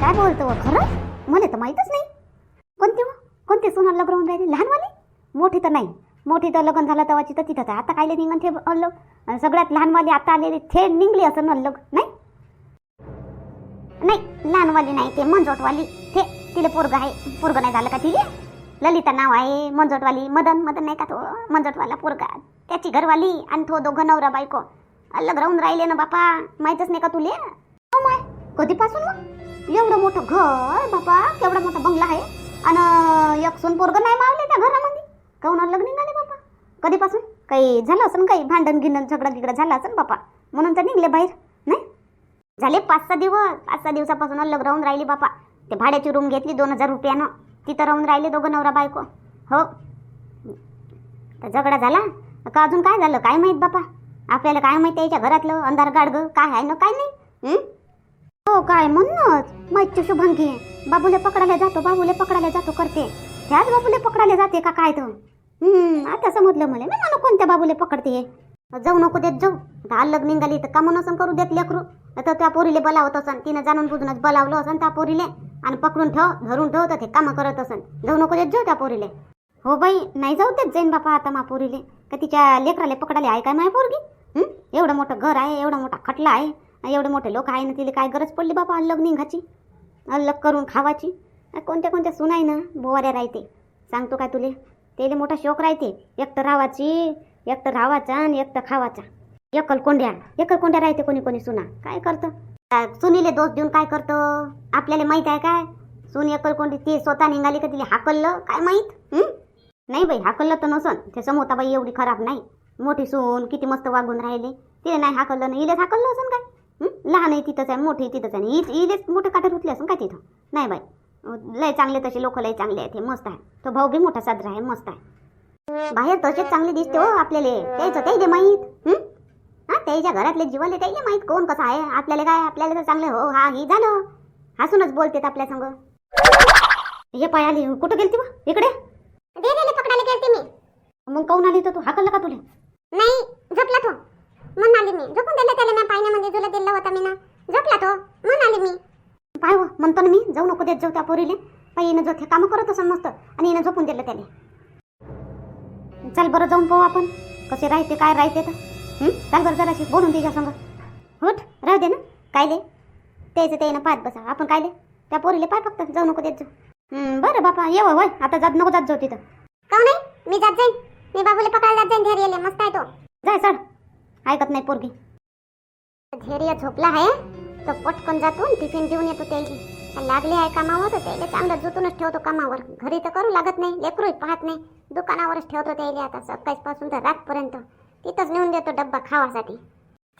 काय बोलतो खरंच? मला तर माहीतच नाही. कोणते कोणते सोनं लग्न होऊन राहिले? लहानवाले? मोठी तर नाही. मोठी तर लग्न झालं तेव्हाची तर तिथं आहे आता कायले निघन ते अल्लग सगळ्यात लहानवाली आता आलेले थे निघले असं अल्लग नाही? नाही लहानवाली नाही ते मंजोटवाली. ते तिला पोरग आहे. पोरग नाही झालं का तिले? ललिता नाव आहे मंजोटवाली. मदन मदन नाही का तो? मंजोटवाला पोरगा. त्याची घरवाली आणि तो दोघं नवरा बायको. अलग राहून राहिले ना बापा. माहीतच नाही का तुले? हो माय. कधीपासून मग एवढं मोठं घर बापा केवढा मोठा बंगला आहे. आणि एक सोन पोरग नाही मावले त्या घरामध्ये. काऊन अलग निघाले बापा? कधीपासून? काही झालं असं काही? भांडण गिंडण झगडं गिगडं झालं असं बापा? म्हणून तर निघले बाहेर नाही? झाले पाच सहा दिवस. पाच सहा दिवसापासून अलग राहून राहिली बापा. ते भाड्याची रूम घेतली दोन हजार रुपयानं. तिथं राहून राहिले दोघं नवरा बायको. हो. तर झगडा झाला. का अजून काय झालं? काय माहीत बापा? आपल्याला काय माहिती याच्या घरातलं अंधार गाडगं काय आहे? ना काय नाही? हो काय? म्हणूनच. माहिती शुभांगी बाबूले पकडायला जातो बाबूले पकडायला जातो करते. त्याच बाबूले पकडायला जाते का काय तर हम्म आता समजलं मला. मी म्हणू कोणत्या बाबूले पकडते? जाऊ नको देत जाऊ. आता अलग निघाली तर कामं नसन करू देत लेकरू. तर त्या पोरीले बोलावत असन. तिनं जाणून बुजूनच बोलावलं असन त्या पोरीले. आणि पकडून ठेव धरून ठेव तर ते कामं करत असन. जाऊ नको देत जाऊ त्या पोरीले. हो बाई नाही जाऊ देत जाईन बापा आता मा पोरीले. का तिच्या लेकराले पकडाले आहे काय माय पोरगी? एवढं मोठं घर आहे एवढा मोठा खटला आहे. एवढे मोठे लोक आहे ना तिला काय गरज पडली बापा अलग निघाची अलग करून खावाची कोणत्या कोणत्या सुनाय ना बोवाऱ्या राहते. सांगतो काय तुले? त्याला मोठा शौक राहते. एकटं रावाची एकटं रावाचा आणि एकटं खावाचा. एकल कोंड्या. एकल कोंड्या राहते कोणी कोणी सुना. काय करतं? सुनीले दोष देऊन काय करतं? आपल्याला माहीत आहे काय? सुनी एकल कोंडी ती स्वतः निघाली का तिला हाकललं? काय माहीत? नाही बाई हाकललं तर नसन. ते समोता बाई एवढी खराब नाही. मोठी सून किती मस्त वागून राहिले. तिने नाही हाकललं नाही इलेच हाकललं असन काय? लहान आहे तिथंच आहे मोठी तिथंच आहे. इलेच मोठे काटे रुतले असन काय तिथं? नाही बाई. लय चांगले तसे लोक लय चांगले आहेत हे मस्त आहे. तो भाऊ बी मोठा साजरा आहे मस्त आहे. बाहेर तसेच चांगले दिसते हो आपल्याला. त्याचं त्याचे माहीत. हं? त्याच्या घरातले जीवाले त्याला माहीत कोण कसं आहे? आपल्याला काय? आपल्याला तर चांगलं हो हा ही झालं. हसूनच बोलतेत आपल्या संग. हे पाय आली कुठं गेलती बा? इकडे? पकडायला गेलते मी. मग काऊन आली तर तू? हाकललं का तुला? नाही झोपला तो. म्हणून आली मी. झोपून दिलं पाण्यामध्ये झुला दिला होता मी ना झोपला तो म्हणून आली मी. पाय हो म्हणतो ना मी जाऊ नको देत जाऊ त्या पोरीले. पाय हिनं जो ते कामं करत असं मस्त आणि हिनं झोपून दिलं त्याला. चल बरं जाऊन पाहू आपण. कसे राहते काय राहते तर. हं? चल बरं जराशी बोलून तिच्या संग होट राहू दे ना. कायले त्याचं त्यानं पाहत बसा. आपण कायले त्या पोरीले पाय फक्त जाऊ नको देत जाऊ. हं, बरं बापा ये होय. आता जात नको जात जाऊ तिथं. का नाही? मी जात जाईन. मी बाबूला पकडायला जात जाईन धैर्यले. मस्त आहे तो. जाय सर ऐकत नाही पोरगी. धैर्य झोपला आहे तो पटकन जातो टिफिन देऊन येतो त्याला लागले आहे कामावर तर त्याला चांगलं जुतूनच ठेवतो कामावर. घरी तर करू लागत नाही लेकरूही पाहत नाही. दुकानावरच ठेवतो त्याला आता सकाळपासून तर रातपर्यंत. तिथंच नेऊन देतो डब्बा खावासाठी.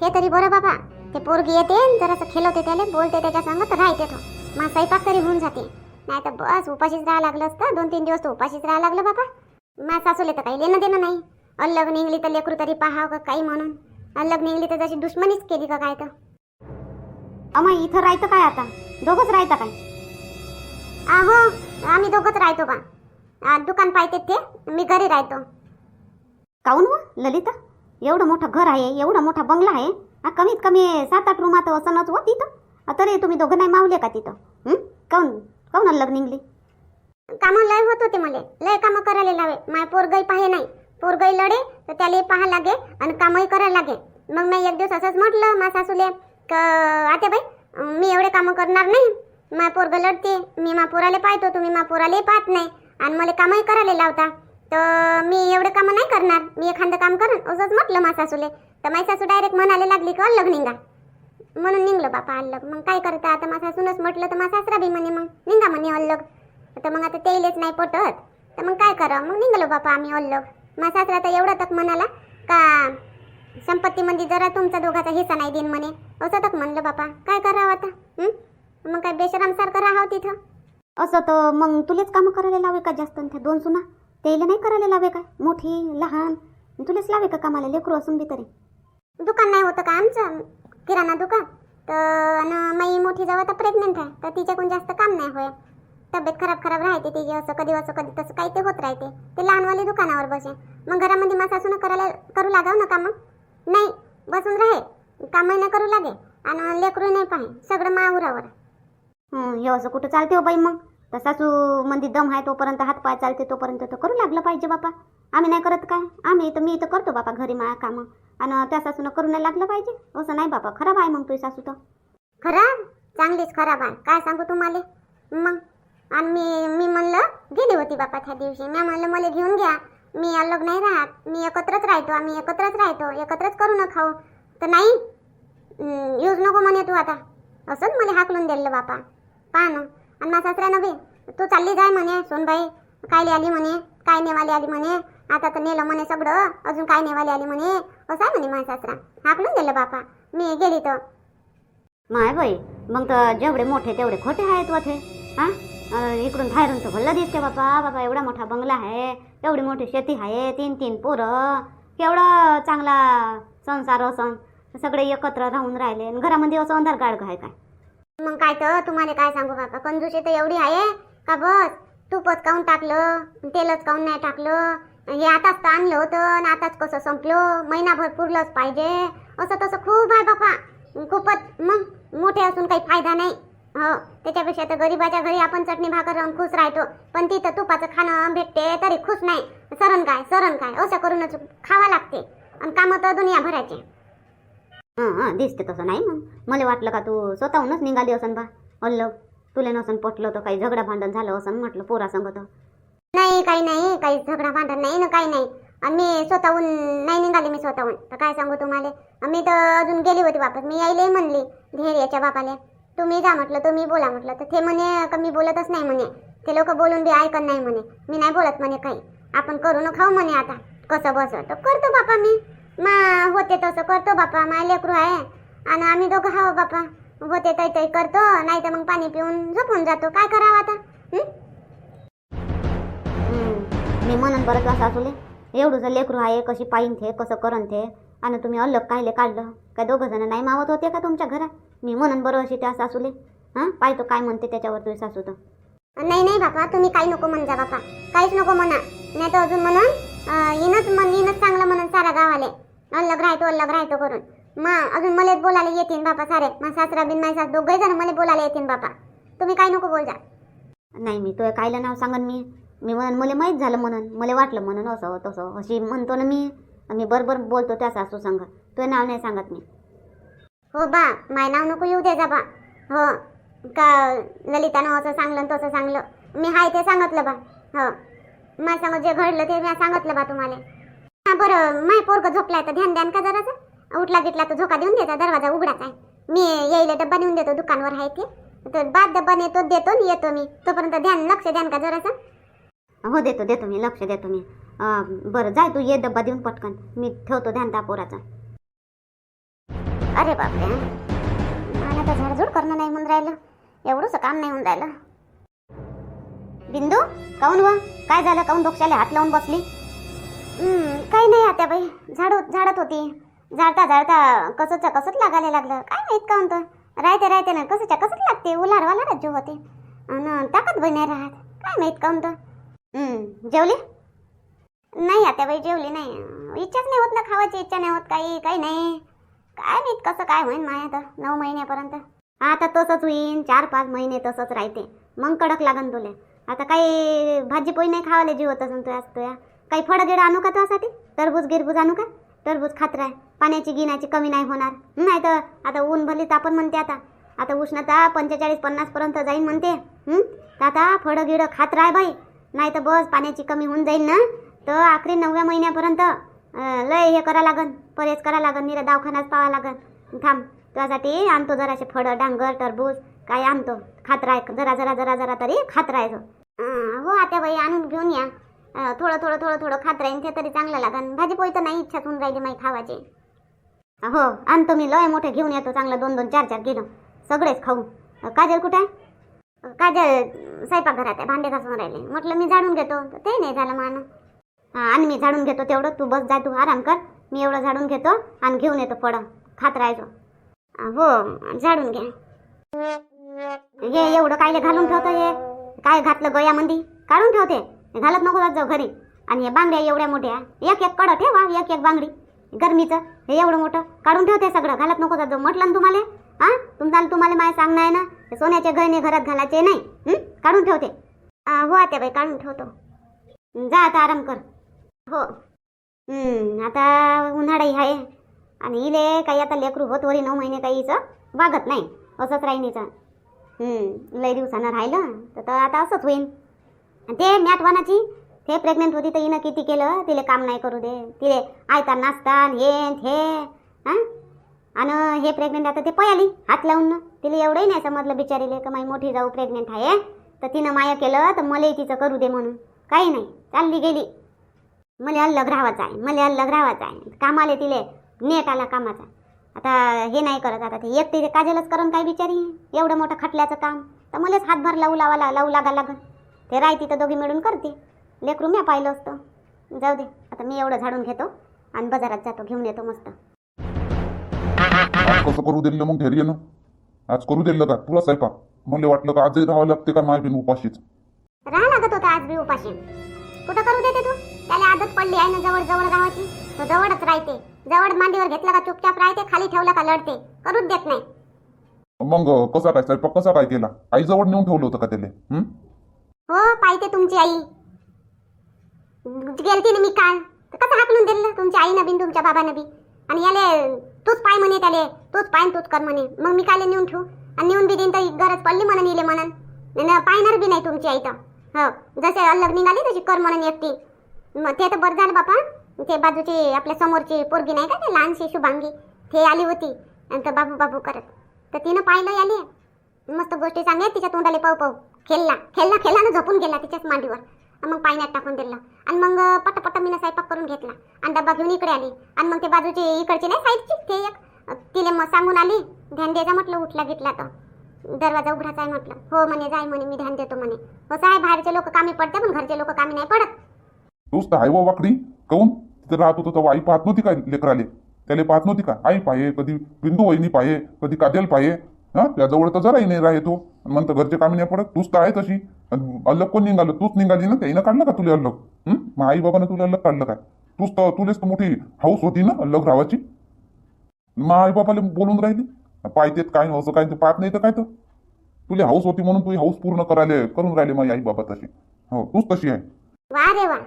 हे तरी बरं बाबा ते पोरगी येते जरासं खेळवते त्याला बोलते त्याच्या सांगत राहते तो. मग स्वयंपाक तरी होऊन जाते. नाही तर बस उपाशीच राहा लागलं असतं दोन तीन दिवस तर उपाशीच राहा लागलं बाबा. मा सासूले तर काही लेणं देणं नाही. अल्लग निघली तर लेकरू तरी पाहावं का काही म्हणून. अल्लग निघली तर जशी दुश्मनीच केली का काय तर? अमा इथं राहतं काय आता? दोघंच राहतं काय? आहो आम्ही दोघंच राहतो बा आ, दुकान पाहते ते मी घरी राहतो. काऊन व? ललिता एवढं मोठं घर आहे एवढा मोठा बंगला आहे. हा कमीत कमी सात आठ रूमात असणच व तिथं. तरी तुम्ही दोघं नाही मावले का तिथं? काऊन काऊन अलग निघली? कामं लय होत होते मला. लय कामं करायला लावे. माय पोरगाई पाहे नाही. पोरगाई लढे तर त्याला पाहा लागे आणि कामही करायला लागे. मग मी एक दिवस असंच म्हटलं मा सासूले क आते बाई मी एवढे कामं करणार नाही. मा पोरग लढते मी मा पोराले पाहतो तुम्ही मा पोराले पाहत नाही. आणि मला कामही करायला लावता. तर मी एवढे कामं नाही करणार मी एखादं काम करेन. असंच म्हटलं मा सासूले. तर माझी सासू डायरेक्ट म्हणायला लागली की अल्लग निघा. म्हणून निघलो बापा अल्लग मग काय करता? आता मा सासूनच म्हटलं तर मा सासरा बी म्हणे मग निघा म्हणे अल्लग तर मग आता तेलेच नाही पटत. तर मग काय करा मग निघालो बापा आम्ही अल्लग माझा सासरा तर एवढा तक म्हणाला का संपत्तीमध्ये जरा तुमचा दोघाचा हिस्सा नाही देईन म्हणे. असं तक म्हणलं बापा. काय करावं आता? मग काय बेशरामसारखं राहावं तिथं? असं तर मग तुलेच कामं करायला लावे का जास्त? आणि त्या दोन सुना? त्याला नाही करायला लावे का? मोठी लहान? तुलेच लावे का कामाला? लेकरू असून बी तरी. दुकान नाही होतं का आमचं? किराणा दुकान? तर माई मोठी जाऊ आता प्रेग्नेंट आहे. तर तिच्याकडून जास्त काम नाही होय. तब्येत खराब खराब राहते तिची असं कधी असं कधी तसं काही ते होत राहते. ते लहानवाली दुकानावर बसे मग घरामध्ये मा सासून करायला करू लागाव ना कामं? नाही बसून राहे. कामही नाही करू लागे. आणि लेकरू नाही पाहे. सगळं माहुरावर. हं, हे असं कुठं चालते हो बाई मग? तर सासू मंदी दम आहे तोपर्यंत हात पाय चालते तोपर्यंत तर करू लागलं पाहिजे बापा. आम्ही नाही करत काय? आम्ही तर मी तर करतो बापा घरी माया कामं. आणि त्या सासूनं करू नाही लागलं पाहिजे. असं नाही बापा खराब आहे मग तुझी सासू तर. खराब? चांगलीच खराब आहे. काय सांगू तुम्हाला? मग? आणि मी मी म्हणलं गेली होती बापा त्या दिवशी. मी म्हणलं मला घेऊन घ्या. मी अलग नाही राहत. मी एकत्रच राहतो. आम्ही एकत्रच राहतो. एकत्रच करू न खाऊ. तर नाही. यूज नको म्हणे तू आता. असंच मला हाकलून दिलं बापा. पहा ना. आणि माझा सासऱ्या नव्हे तू चालली जाय म्हणे सोनबाई. काय आली म्हणे? काय नेवाली आली म्हणे? आता तर नेलं म्हणे सगळं. अजून काय नेवाली आली म्हणे? असं आहे म्हणे माझा सासरा. हाकलून दिलं बापा. मी गेली तर. माय बाई मग तर जेवढे मोठे तेवढे खोटे आहेत वा हा? इकडून बाहेरून तर भल्ला दिसते बापा. बाबा एवढा मोठा बंगला आहे. एवढी मोठी शेती आहे. तीन तीन पोरं. केवढं चांगला संसार सण सगळे एकत्र राहून राहिले. आणि घरामध्ये असं अंधार गाडग आहे काय? मग काय तर? तुम्हाला काय सांगू काका? कंजूशी तर एवढी आहे. का बस? तूपच काऊन टाकलं? तेलच काऊन नाही टाकलं? हे आताच तर आणलं होतं आणि आताच कसं संपलं? महिनाभर पुरलंच पाहिजे. असं तसं खूप आहे बापा. खूपच मग मोठे असून काही फायदा नाही. हो त्याच्यापेक्षा तर गरीबाच्या घरी आपण चटणी भाकर राहून खुश राहतो. पण तिथं तुपाचं खाणं भेटते तरी खुश नाही. सरण काय सरण काय? असं करूनच खावा लागते. आणि कामं तर दुनिया भरायचे हां दिसते तसं नाही मग. मला वाटलं का तू स्वतःहूनच निघाली असन बा. अल्ल तुला नसन पटलं तर काही झगडा भांडण झालं असं म्हटलं पोरा नाही काही नाही काही झगडा भांडण नाही ना काही नाही. आणि मी स्वतःहून नाही निघाले मी स्वतःहून. तर काय सांगू तुम्हाला? मी तर अजून गेली होती वापस. मी यायलाही म्हणली याच्या बाबाला तुम्ही जा म्हटलं तुम्ही बोला म्हटलं. तर ते म्हणे का मी बोलतच नाही म्हणे. ते लोक बोलून बी ऐकत नाही म्हणे. मी नाही बोलत म्हणे काही. आपण करू न खाऊ म्हणे आता. कसं बस. तर करतो बापा मी. मा होते तसं करतो बापा. मा लेकरू आहे. आणि आम्ही दोघं हाव बापा. होते तै तै करतो. नाही तर मग पाणी पिऊन झोपून जातो. काय करावं आता? मी म्हणून बरं असं सासूले? एवढं जर लेकरू आहे कशी पाईन थे कसं करन थे? आणि तुम्ही अलग कायले काढलं? काय दोघं जण नाही मावत होते का तुमच्या घरात? मी म्हणून बरं अशी त्या सासूले. हां? पाहतो काय म्हणते त्याच्यावर तुझी सासू तर. नाही नाही बापा तुम्ही काही नको म्हणजा बापा. काहीच नको म्हणा. नाही तर अजून म्हणून हिनंच म्हण हिनंच चांगलं म्हणून सारा गावाले. अल्लग राहतो अल्लग राहतो करून. मग अजून मलाच बोलायला येतील बापा सारे. मग सासरा बिन माझा सास दोघे जण मला बोलायला येतील बापा. तुम्ही काही नको बोलजा. नाही मी तुझ्या कायला नाव सांगन मी. मी म्हणून मला माहीत झालं म्हणून. मला वाटलं म्हणून असं तसं. अशी म्हणतो ना मी. मी बरोबर बोलतो त्या सासू संग. तुझं नाव नाही सांगत मी. हो बा माय नाव नको येऊ दे जा बा हो का ललितानं असं सांगलं आणि तसं सांगलं. मी हाय ते सांगितलं बा. हो माझ्या सांग जे घडलं ते मी सांगितलं बा तुम्हाला. हा बरं माय पोरग झोपलाय तर ध्यान द्यान का जराचं उठला गिटला तर झोका देऊन द्यायचा दरवाजा उघडा आहे. मी येईल डब्बा नेऊन देतो दुकानवर आहे ते. तर बाद डब्बा नेतो देतो आणि येतो मी. तोपर्यंत ध्यान लक्ष द्यान का जराचं हो देतो देतो मी लक्ष देतो मी. बरं जाय तू ये डब्बा देऊन पटकन. मी ठेवतो ध्यान त्या पोराचा. अरे बापरे. मला तर झाडझूड करणं नाही म्हणून राहिलं. एवढंच काम नाही होऊन राहिलं. बिंदू काऊन व? काय झालं? काऊन डोक्याला हात लावून बसली? काही नाही आता बाई. झाड झाडत होती. झाडता झाडता कसंच्या कसंच लागायला लागलं. काय माहीत का म्हणतो राहते राहते ना कसंच्या कसंच लागते. उलार वालारच जीव होते. आणि ताकद बाई नाही राहत. काय माहीत का म्हणतो जेवली? नाही आता बाई जेवली नाही. इच्छाच नाही होत ना खावायची इच्छा नाही होत काही. काही नाही. काय माहीत कसं काय होईन माया तर? नऊ महिन्यापर्यंत. आता तसंच होईन चार पाच महिने तसंच राहते. मग कडक लागन तुले. आता काही भाजी पोळी नाही खावाले जीवत असून तुया तुया. काही फळं गिडं आणू का तुझ्यासाठी? टरबूज गिरबूज आणू का? टरबूज खात राह. पाण्याची गिण्याची कमी नाही होणार. नाही तर आता ऊन भली तापण म्हणते आता. आता उष्णता पंचेचाळीस पन्नासपर्यंत जाईन म्हणते. तर आता फळं गिडं खात राह बाई. नाही तर बस पाण्याची कमी होऊन जाईल ना. तर आखरी नवव्या महिन्यापर्यंत लय हे करा लागन. परहेज करा लागन निरा दवाखानाच पावा लागन. थांब तुझ्यासाठी आणतो जरासे फळं डांगर टरबूज काय आणतो? खात जरा जरा जरा जरा तरी खातराय राहायचो हो आता बाई आणून घेऊन या. थोडं थोडं थोडं थोडं खात राहीन ते तरी चांगलं लागन. भाजी पोळी तर नाही इच्छा होऊन राहिली माई खावाची. हो आणतो मी लय मोठे घेऊन येतो चांगलं दोन दोन चार चार किलो. सगळेच खाऊ. काजल कुठे आहे? काजल स्वयंपाकघरात आहे भांडे घासून राहिले. म्हटलं मी झाडून घेतो. तर ते नाही झालं मान. आणि मी झाडून घेतो तेवढं. तू बस जाय तू आराम कर. मी एवढं झाडून घेतो आणि घेऊन येतो फळं. खात राहायचो. हो झाडून घ्या. हे एवढं कायले घालून ठेवतो हे? काय घातलं गोयामध्ये काढून ठेवते. घालत नको जात जाऊ घरी. आणि हे बांगड्या एवढ्या मोठ्या. एक एक कडं ठेवा एक एक बांगडी. गरमीचं हे एवढं मोठं. काढून ठेवते सगळं. घालत नको जात जाऊ. म्हटलं ना तुम्हाला? हा तुमचा तुम्हाला माय सांगणं आहे ना? सोन्याचे गहने घरात घालायचे नाही. काढून ठेवते. हो हो आत्याबाई काढून ठेवतो. जा आता आराम कर. हो. आता उन्हाळाही आहे. आणि इले काही आता लेकरू होत वरी नऊ महिने काही हिचं वागत नाही असंच राहीन लय दिवसानं राहिलं तर आता असंच होईन. आणि ते मॅटवानाची ते प्रेग्नेंट होती तर हिनं किती केलं तिले काम नाही करू दे. तिले आयता नाचता हे हे हां? आणि हे प्रेग्नेंट आता ते पयाली हात लावून. ना तिला एवढंही नाही समजलं बिचारीले का माई मोठी जाऊ प्रेग्नेंट आहे. तर तिनं माया केलं तर मलाही तिचं करू दे म्हणून. काही नाही चालली गेली. मला अलग राहावाचं आहे मला अलग राहावाचं आहे. कामाले तिले नेट आला कामाचा. आता हे नाही करत आता ते एकटी ते काजलच करून काय बिचारी? एवढं मोठं खटल्याचं काम. तर मलाच हातभार लावू लावा लावू लागा लागन. ते राहती तर दोघी मिळून करते. लेकरू म्या पाहिलं असतं. जाऊ दे आता मी एवढं झाडून घेतो आणि बाजारात जातो घेऊन येतो मस्त. आज कसं करू दिलं मग घरी येणं? आज करू दिलं का? तुला स्वयंपाक? मला वाटलं का आजही राहावं लागते का माय बिन उपाशीच? राहा लागत होता आज बी उपाशी कुठं करू देते तू? त्याला आदत पडली आहे ना जवळ जवळ राहायची तो जवळच राहते. जवळ मांडीवर घेतला का चुपचाप राहते खाली ठेवला का लढते. करूच देत नाही. मग कसा काय स्वयंपाक कसा काय केला? आईजवळ नेऊन ठेवलं होतं का त्याला? हं? पाहिते तुमची आई. गेलती ना मी काल. कसं हाकलून दिलं तुमच्या आईनं बी न तुमच्या बाबानं बी? आणि याले तूच पाय म्हणे त्याले. तूच पाय तूच कर म्हणे. मग मी काले नेऊन ठेवू? आणि नेऊन बी देईन तर गरज पडली म्हणून इले म्हणून. न पायणार बी नाही तुमची आई तर. हो जसे अलग निघाली तशी कर म्हणून एकटी. मग ते तर बरं झालं बापा. ते बाजूची आपल्या समोरची पोरगी नाही का ते लहानशी शुभांगी ते आली होती. आणि तर बाबू बाबू करत. तर तिनं पाहिलं आली मस्त गोष्टी सांगेल तिच्या तोंडाला पाहू पाहू खेळला खेळला खेळला ना झोपून गेला तिच्याच मांडीवर. आणि मग पाण्यात टाकून दिलं. आणि मग पट पट मीनं स्वयंपाक करून घेतला. आणि डब्बा घेऊन इकडे आली. आणि मग ते बाजूची इकडची नाही साईडची ते एक. तिले मग सांगून आली ध्यान द्यायचा म्हटलं उठला गिटला तर दरवाजा उघडाचा आहे म्हटलं. हो म्हणे जाय म्हणे मी ध्यान देतो म्हणे. हो कसं आहे बाहेरचे लोक कामी पडते पण घरचे लोक कामी नाही पडत. तोच तर आहे व वाकडी काऊन तिथं राहत होतो तेव्हा आई पाहत नव्हती काय लेकराले? त्याला पाहत नव्हती का? आई पाहे कधी बिंदू वहिनी पाहे कधी कादेल पाहे हा? त्याजवळ तर जराही नाही राहे तो म्हणतं घरचे कामी नाही पडत तूच तर आहे तशी. अन अलग कोण निघालं? तूच निघाली ना? त्याईनं काढलं का तुला अलग? मग आई बाबानं तुला अलग काढलं काय? तूच तर तुलेच तर मोठी हाऊस होती ना अलग रावाची. मग आई बाबाला बोलून राहिली पाहतेत काय असं काय ते पाहत नाही तर काय तर? तुले हाऊस होती म्हणून तुझी हाऊस पूर्ण करायला करून राहिले माझी आई बाबा तशी. हो तूच तशी आहे. वा रे वा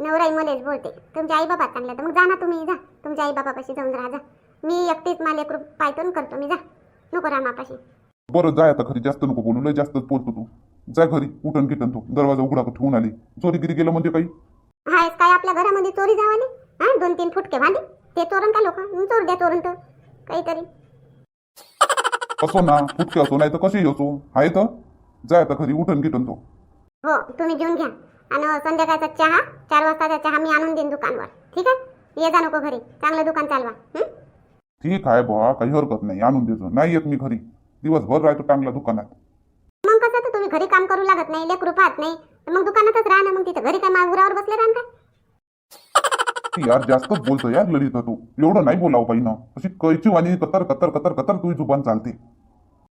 नवराई मलेच बोलते. तुमच्या आई बाबा चांगले तर मग जा ना तुम्ही जा. तुमच्या आई बाबापाशी जाऊन राहा जा. मी एकटीच मला एक पायतून करतो. मी जा. नको राहा मापाशी. बरं जाय आता घरी. जास्त नको बोलू. लय जास्तच बोलतो तू. जाय घरी. उठण किटन तू. दरवाजा उघडा ठेवून आली. चोरीगिरी गेलं म्हणजे काही? हायस काय आपल्या घरामध्ये चोरी जावाली? हा? दोन तीन फुटके भांडे? ते चोरण का लोक? चोर द्या चोरण तर. काहीतरी. असो ना. फुटके असो नाही तर कशी असो आहे तर. जाय आता घरी. उठण किटन तो. हो तुम्ही घेऊन घ्या. आणि संध्याकाळचा चहा चार वाजताचा चहा मी आणून देईन दुकानवर. ठीक आहे? ये जा नको घरी. चांगलं दुकान चालवा. हं? ठीक आहे बा काही हरकत नाही. आणून देतो. नाही येत मी घरी. दिवसभर राहतो चांगल्या दुकानात. मग कसं तर तुम्ही घरी काम करू लागत नाही लेकरू पाहत नाही? तर मग दुकानातच राहा ना मग तिथं घरी काय मागुरावर बसले राहा काय? यार जास्तच बोलतो यार ललिता तू. एवढं नाही बोलावं पाहिजे अशी कैची वाणी कतर कतर कतर कतर तुझी जुबान चालते.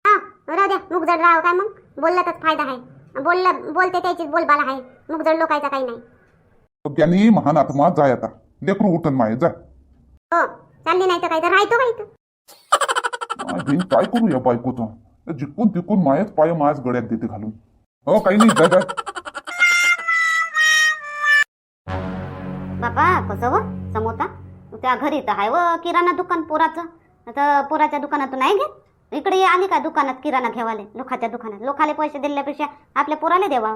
हा राहू द्या. मुगजड राहा काय मग? बोलल्यातच फायदा आहे. बोललं बोलते त्याचीच बोलबाला आहे. मुगजड लोकायचा काही नाही. त्यांनी महान आत्मा जाय आता. लेकरू उठन माये जाय हो चालली नाही तर काय तर राहतो का इथं? काय करू या बायकोचं? जिकून तिकून मायच पाय मायच गळ्यात देते घालून. हो काही नाही जाय जाय बापा कसं व समोता त्या घरी तर आहे व किराणा दुकान पोराचं. आता पोराच्या दुकानातून नाही घेत? इकडे आली का दुकानात किराणा घेवाले लोकाच्या दुकानात. लोकाले पैसे दिल्यापेक्षा आपल्या पोराले देवा.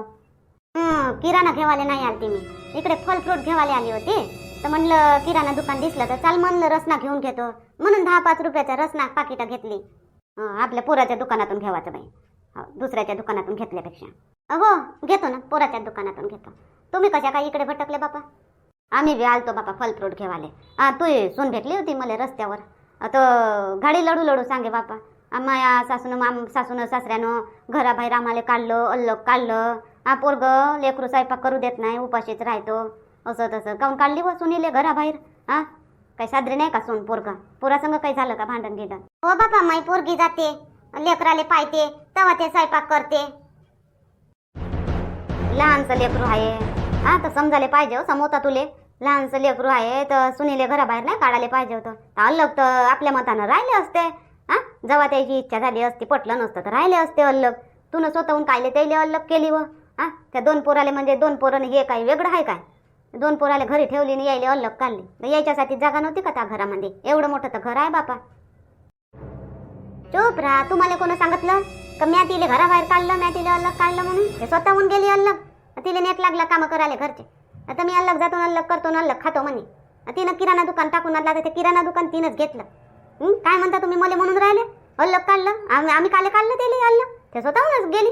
किराणा घेवाले नाही आलती मी. इकडे फल फ्रूट घेवाले आली होती. तर म्हणलं किराणा दुकान दिसलं तर चाल म्हणलं रसना घेऊन घेतो. म्हणून दहा पाच रुपयाचा रसना पाकिटं घेतली. आपल्या पोराच्या दुकानातून घेवायचं बाई. हो, दुसऱ्याच्या दुकानातून घेतल्यापेक्षा. हो घेतो ना पोराच्या दुकानातून घेतो. तुम्ही कशा काय इकडे भटकले बापा? आम्ही बी आलतो बापा फल फ्रूट घेवाले. तू सून भेटली होती मला रस्त्यावर. तो गाडी लढू लढू सांगे बापा. माया सासून माम सासून सासऱ्यानं घराबाहेर आम्हाला काढलं अल्लग काढलं. हा पोरग लेकरू स्वयंपाक करू देत नाही उपाशीच राहतो. असं तसं. काऊन काढली व सुनीले घराबाहेर? हा? काही साजरे नाही का सोन पोरगा? पोरासंग काही झालं का भांडण गिंडण? हो बाबा माई पोरगी जाते. लेकराले पायते तेव्हा ते स्वयंपाक करते. लहानसं लेकरू आहे. हा तर समजायला पाहिजे हो समोता तुले. लहानसं लेकरू आहे तर सुनीले घराबाहेर नाही काढायला पाहिजे होतं. अलग तर आपल्या मतानं राहिले असते. जेव्हा त्याची इच्छा झाली असती पटलं नसतं तर राहिले असते अल्लग. तू न स्वतःहून कायले त्याले अल्लग केली व. हा? त्या दोन पोराले म्हणजे दोन पोराने हे काय वेगळं आहे काय? दोन पोराले घरी ठेवली आणि यायले अल्लग काढली. यायच्यासाठी जागा नव्हती का त्या घरामध्ये? एवढं मोठं तर घर आहे बापा. चुप राहा तुम्हाला कोण सांगितलं? का म्या तिले घराबाहेर काढलं म्या तिले अलग काढलं म्हणून? ते स्वतःहून गेली अलग तिले नेट लागला कामं करायला घरचे. आता मी अलग जातो अलग करतो अलग खातो म्हणे. तिनं किराणा दुकान टाकून आणला तर ते किराणा दुकान तिनंच घेतलं. काय म्हणता तुम्ही मला म्हणून राहिले? अलग काढलं? आम्ही आम्ही काले काढलं त्याले अल्ल ते स्वतःहूनच गेली.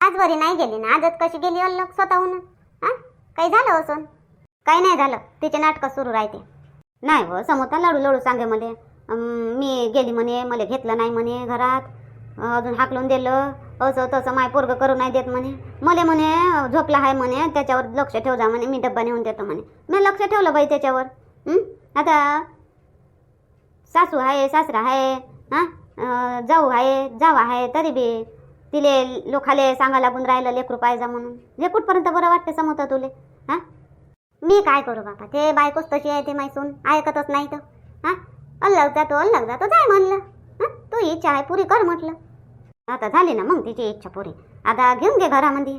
आज बरी नाही गेली ना आजच कशी गेली अल्ल स्वतःहून? हा? काही झालं हो असं काही नाही झालं. तिचे नाटकं सुरू राहते. नाही हो, व समोरता लाडू लडू सांगे मले. मी गेली म्हणे मला घेतलं नाही म्हणे घरात. अजून हाकलून दिलं. असं तसं माय पोरग करू नाही देत म्हणे. मले म्हणे झोपला आहे म्हणे त्याच्यावर लक्ष ठेव जा म्हणे. मी डब्बा नेऊन देतो म्हणे. मी लक्ष ठेवलं बाई त्याच्यावर. आता सासू आहे सासरा आहे हां? जाऊ आहे जावा आहे तरी बी तिले लोकाले सांगा लागून राहिलं लेकरू पाहिजे म्हणून. जे कुठपर्यंत बरं वाटते समोर तुले हां? मी काय करू बाबा ते बायकोच तशी आहे ते मैसून ऐकतच नाही तर हां? अल्लग जातो अल्लग जातो जाय म्हणलं हा? तू इच्छा आहे पुरी कर म्हटलं. आता झाली ना मग तिची इच्छा पुरी. आता घेऊन घे घरामध्ये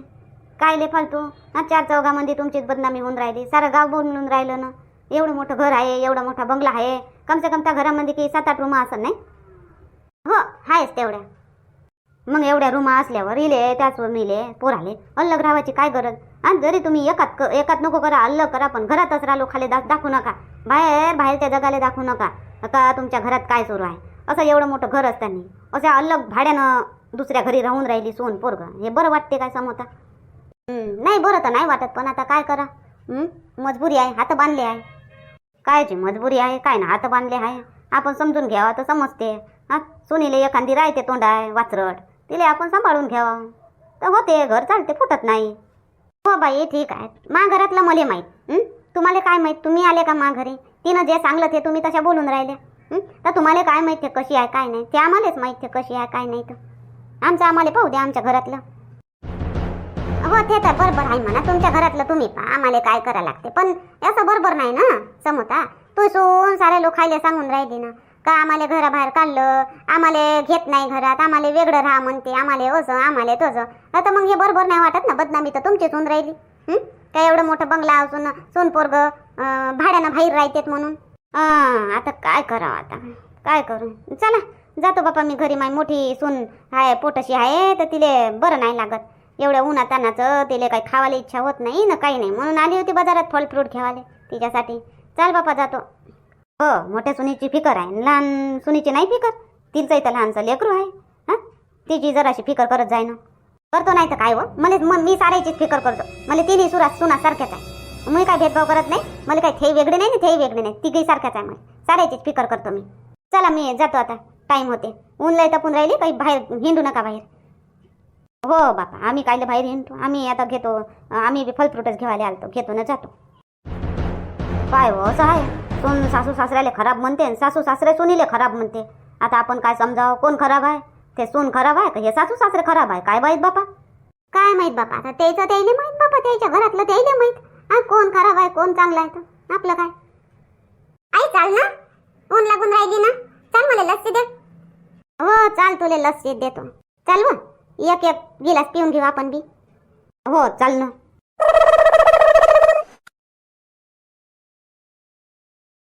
कायले फालतू चार चौघामध्ये तुमचीच बदनामी होऊन राहिली. सारं गाव बोलून राहिलं ना. एवढं मोठं घर आहे एवढा मोठा बंगला आहे. कम से कम त्या घरामध्ये की सात आठ रूमा असं नाही? हो आहेच तेवढ्या. मग एवढ्या रूमा असल्यावर इले त्याच मिले पोराले अलग राहायची काय गरज? आणि जरी तुम्ही एकात क- एकात नको करा अलग करा पण घरातच राहिलो खाली दा दाखवू नका. बाहेर बाहेरच्या जगाला दाखवू नका. का तुमच्या घरात काय सुरू आहे? असं एवढं मोठं घर असताना असं अलग भाड्यानं दुसऱ्या घरी राहून राहिली सोन पोरग. हे बरं वाटते काय समोता नाही बरं तर नाही वाटत पण आता काय करा? मजबुरी आहे हात बांधले आहे. कायची मजबुरी आहे काय ना हात बांधले आहे? आपण समजून घ्यावा तर समजते. हा सुनीले एखादी राहते तोंड आहे वाचरट. तिले आपण सांभाळून घ्यावा. तर होते घर चालते फुटत नाही. हो बाई ठीक आहे. मा घरातलं मले माहीत. तुम्हाला काय माहीत? तुम्ही आले का मा घरी तिनं जे सांगलं ते तुम्ही तशा बोलून राहिले. तर तुम्हाला काय माहीत ते कशी आहे काय नाही? ते आम्हालाच माहीत ते कशी आहे काय नाही तर. आमचं आम्हाला पाहू द्या आमच्या घरातलं. हो ते तर बरोबर आहे म्हणा. तुमच्या घरातलं तुम्ही पहा आम्हाला काय करा लागते. पण असं बरोबर नाही ना समोता. तू सोन सारे लोक खायला सांगून राहिली ना का आम्हाला घराबाहेर काढलं आम्हाला घेत नाही घरात आम्हाला वेगळं राहा म्हणते आम्हाला असं आम्हाला तसं. आता मग हे बरोबर नाही वाटत ना बदनामी तर तुमचीच होऊन राहिली. काय एवढं मोठं बंगला असून सोनपोरग भाड्यानं बाहेर राहतेत म्हणून? हा आता काय करावं आता? काय करू? चला जातो बापा मी घरी. माय मोठी सून आहे पोटशी आहे तर तिले बरं नाही लागत. एवढ्या उन्हातानाचं तिला काही खावायला इच्छा होत नाही ना काही नाही. म्हणून आली होती बाजारात फळ फ्रूट घ्यावाले तिच्यासाठी. चाल बापा जातो. हो मोठ्या सुनीची फिकर आहे. लहान सुनीची नाही फिकर. तिचं इथं लहानचं लेकरू आहे. हा? तिची जराशी फिकर करत जाय ना करतो नाही तर काय हो? व मला मग मी सारायचीच फिकर करतो. मला तिन्ही सुरा सुना सारख्याच आहे. मी काय भेदभाव करत नाही? मला काही थे वेगळे नाही ना थे वेगळे नाही. तिघही सारख्याच आहे मला. सारायचीच फिकर करतो मी. चला मी जातो आता. टाईम होते. ऊन तर पण राहिली काही बाहेर हिंडू नका बाहेर. हो बापा आम्ही कायले बाहेर येणतो आम्ही आता घेतो आम्ही बी फल फ्रुटच घेवायला आलतो घेतो ना जातो. काय हो असं आहे सोन सासू सासऱ्याला खराब म्हणते आणि सासू सासरे सोनीले खराब म्हणते. आता आपण काय समजावं कोण खराब आहे ते सोन खराब आहे का? हे सासू सासरे खराब आहे काय माहीत बापा? काय माहीत बापा? आता त्याचं त्याला माहीत बापा त्याच्या घरातलं त्याला माहीत. हा कोण खराब आहे कोण चांगला आहे तर? आपलं काय? आई चाल ना. ऊन लागून राहिली ना. चाल मला लस्सी दे. हो चाल तुले लस्सी देतो. चाल व. एक एक गिलास पिऊन घेऊ आपण बी. हो चाल ना.